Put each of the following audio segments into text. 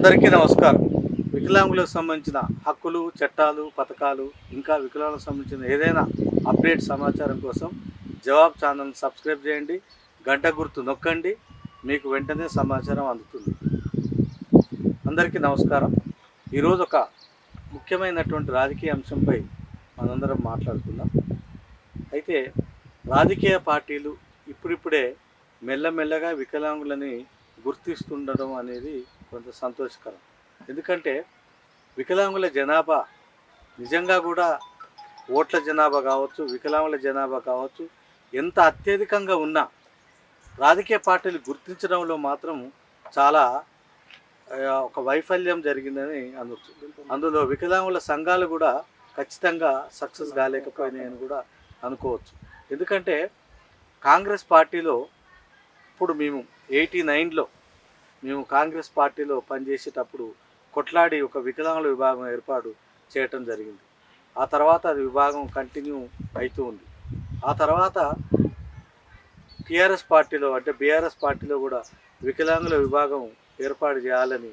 అందరికీ నమస్కారం. వికలాంగులకు సంబంధించిన హక్కులు చట్టాలు పథకాలు ఇంకా వికలాంగులకు సంబంధించిన ఏదైనా అప్డేట్ సమాచారం కోసం జవాబ్ ఛానల్ సబ్స్క్రైబ్ చేయండి గంట గుర్తు నొక్కండి మీకు వెంటనే సమాచారం అందుతుంది. అందరికీ నమస్కారం. ఈరోజు ఒక ముఖ్యమైనటువంటి రాజకీయ అంశంపై మనందరం మాట్లాడుకుందాం. అయితే రాజకీయ పార్టీలు ఇప్పుడిప్పుడే మెల్లమెల్లగా వికలాంగులని గుర్తిస్తుండడం అనేది కొంత సంతోషకరం. ఎందుకంటే వికలాంగుల జనాభా నిజంగా కూడా ఓట్ల జనాభా కావచ్చు వికలాంగుల జనాభా కావచ్చు ఎంత అత్యధికంగా ఉన్నా రాజకీయ పార్టీలు గుర్తించడంలో మాత్రం చాలా ఒక వైఫల్యం జరిగిందని అనొచ్చు. అందులో వికలాంగుల సంఘాలు కూడా ఖచ్చితంగా సక్సెస్ కాలేకపోయినాయని కూడా అనుకోవచ్చు. ఎందుకంటే కాంగ్రెస్ పార్టీలో ఇప్పుడు మేము ఎయిటీ నైన్లో మేము కాంగ్రెస్ పార్టీలో పనిచేసేటప్పుడు కొట్లాడి ఒక వికలాంగుల విభాగం ఏర్పాటు చేయటం జరిగింది. ఆ తర్వాత అది విభాగం కంటిన్యూ అవుతూ ఉంది. ఆ తర్వాత టీఆర్ఎస్ పార్టీలో అంటే బీఆర్ఎస్ పార్టీలో కూడా వికలాంగుల విభాగం ఏర్పాటు చేయాలని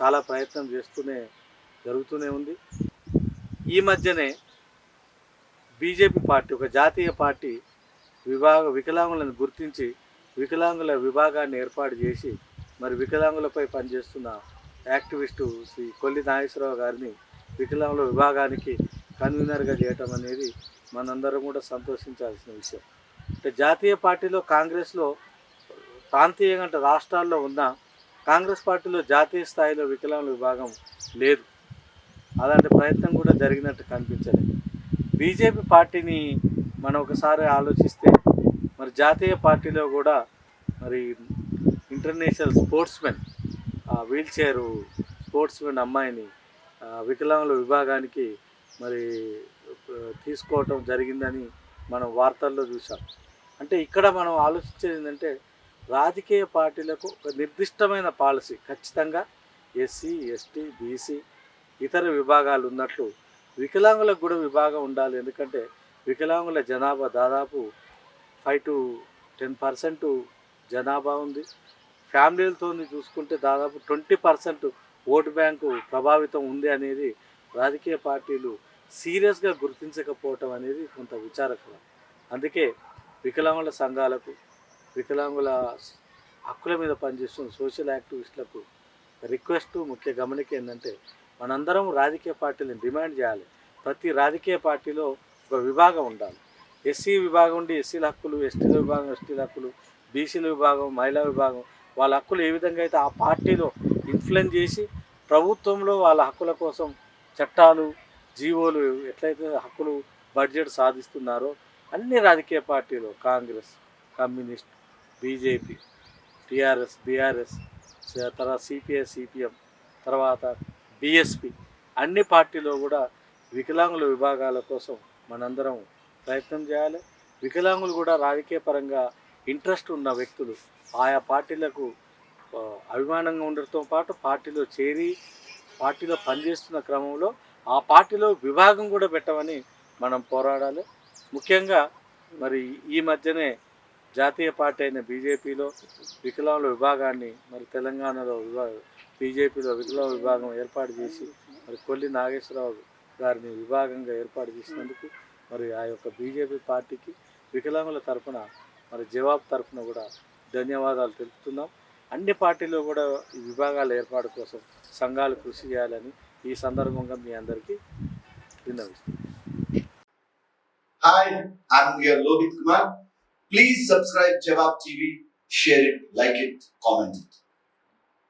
చాలా ప్రయత్నం చేస్తూనే జరుగుతూనే ఉంది. ఈ మధ్యనే బీజేపీ పార్టీ ఒక జాతీయ పార్టీ విభాగ వికలాంగులను గుర్తించి వికలాంగుల విభాగాన్ని ఏర్పాటు చేసి మరి వికలాంగులపై పనిచేస్తున్న యాక్టివిస్టు శ్రీ కొల్లి నాగేశ్వరరావు గారిని వికలాంగుల విభాగానికి కన్వీనర్గా చేయటం అనేది మనందరం కూడా సంతోషించాల్సిన విషయం. అంటే జాతీయ పార్టీలో కాంగ్రెస్లో ప్రాంతీయంగా అంటే రాష్ట్రాల్లో ఉన్న కాంగ్రెస్ పార్టీలో జాతీయ స్థాయిలో వికలాంగుల విభాగం లేదు. అలాంటి ప్రయత్నం కూడా జరిగినట్టు కనిపించలేదు. బీజేపీ పార్టీని మనం ఒకసారి ఆలోచిస్తే మరి జాతీయ పార్టీలో కూడా మరి international sportsmen wheelchair sportsmen అమ్మాయిని వికలాంగుల విభాగానికి మరి తీసుకోవటం జరిగిందని మనం వార్తల్లో చూసాం అంటే ఇక్కడ మనం ఆలోచించేది ఏంటంటే రాజకీయ పార్టీలకు ఒక నిర్దిష్టమైన పాలసీ ఖచ్చితంగా ఎస్సీ ఎస్టీ బీసీ ఇతర విభాగాలు ఉన్నట్లు వికలాంగులకు కూడా విభాగం ఉండాలి. ఎందుకంటే వికలాంగుల జనాభా దాదాపు ఫైవ్ టు టెన్ పర్సెంట్ జనాభా ఉంది. ఫ్యామిలీలతో చూసుకుంటే దాదాపు ట్వంటీ పర్సెంట్ ఓటు బ్యాంకు ప్రభావితం ఉంది అనేది రాజకీయ పార్టీలు సీరియస్గా గుర్తించకపోవటం అనేది కొంత విచారకరం. అందుకే వికలాంగుల సంఘాలకు వికలాంగుల హక్కుల మీద పనిచేస్తున్న సోషల్ యాక్టివిస్టులకు రిక్వెస్ట్ ముఖ్య గమనిక ఏంటంటే మనందరం రాజకీయ పార్టీలను డిమాండ్ చేయాలి. ప్రతి రాజకీయ పార్టీలో ఒక విభాగం ఉండాలి. ఎస్సీ విభాగం ఉండి ఎస్సీల హక్కులు ఎస్టీల విభాగం ఎస్టీల హక్కులు బీసీల విభాగం మహిళా విభాగం వాళ్ళ హక్కులు ఏ విధంగా అయితే ఆ పార్టీలో ఇన్ఫ్లుయెన్స్ చేసి ప్రభుత్వంలో వాళ్ళ హక్కుల కోసం చట్టాలు జీవోలు ఎట్లయితే హక్కులు బడ్జెట్ సాధిస్తున్నారో అన్ని రాజకీయ పార్టీలు Congress communist BJP TRS BRS తర్వాత సిపిఐ సిపిఎం తర్వాత బిఎస్పి అన్ని పార్టీలో కూడా వికలాంగుల విభాగాల కోసం మనందరం ప్రయత్నం చేయాలి. వికలాంగులు కూడా రాజకీయ పరంగా ఇంట్రెస్ట్ ఉన్న వ్యక్తులు ఆయా పార్టీలకు అభిమానంగా ఉండటంతో పాటు పార్టీలో చేరి పార్టీలో పనిచేస్తున్న క్రమంలో ఆ పార్టీలో విభాగం కూడా పెట్టమని మనం పోరాడాలి. ముఖ్యంగా మరి ఈ మధ్యనే జాతీయ పార్టీ అయిన బీజేపీలో వికలాంగుల విభాగాన్ని మరి తెలంగాణలో విభా బీజేపీలో వికలాంగ విభాగం ఏర్పాటు చేసి మరి కొల్లి నాగేశ్వరరావు గారిని విభాగంగా ఏర్పాటు చేసినందుకు మరి ఆ యొక్క బీజేపీ పార్టీకి వికలాంగుల తరఫున మరి జవాబ్ తరఫున కూడా ధన్యవాదాలు తెలుపుతున్నాం. అన్ని పార్టీలో కూడా ఈ విభాగాల ఏర్పాటు కోసం సంఘాలు కృషి చేయాలని ఈ సందర్భంగా మీ అందరికీ విన్నవిస్తున్నాం. Hi I'm here Lohit share Please subscribe Jawab TV, share.